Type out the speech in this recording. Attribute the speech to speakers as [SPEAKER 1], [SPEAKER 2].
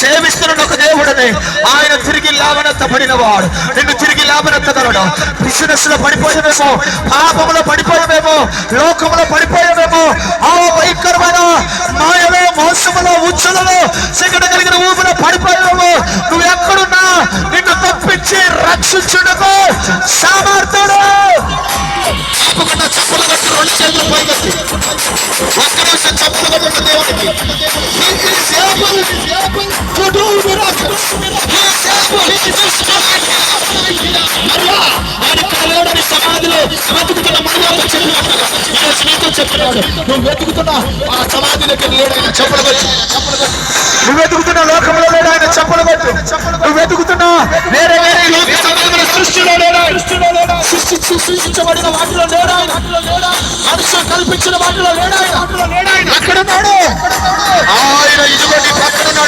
[SPEAKER 1] సేవిస్తున్న ఒక దేవుడని. ఆయన తిరిగి లేవనెత్తబడిన వాడు నిన్ను తిరిగి లేవనెత్తగలడు బిజినెస్లో పడిపోయామేమో పాపములో పడిపోయామేమో లోకములో పడిపోయామేమో ఆ భయంకరమైన మాయలో మోసములో ఉచ్చులలో సిగట కలిగిన ఊపిలో పడిపోయామేమో నువ్వు ఎక్కడున్నా? నిన్ను తప్పించి రక్షించుటకు సామర్థ్యుడు. తప్పకుండా చప్పలు కట్టి రెండు చేతులు పైకెత్తి. ఒక్క నిమిషం చప్పలు కొట్టు దేవునికి. He చెప్పినాడు నువ్వు వెతుకుతున్న ఆ సమాధి దగ్గర లేడైన చెప్పలు కొట్టు. నువ్వు వెతుకుతున్న లోకంలో లేడు ఆయన చెప్పలు కొట్టు. నువ్వు వెతుకుతున్న వేరే వేరే లోక సంబంధమైన సృష్టిలో లేడా సృష్టించి సృష్టించబడిన వాటిలో లేడా మనుషులు కల్పించిన వాటిలో లేడా అక్కడ ఉన్నాడు. ఆయన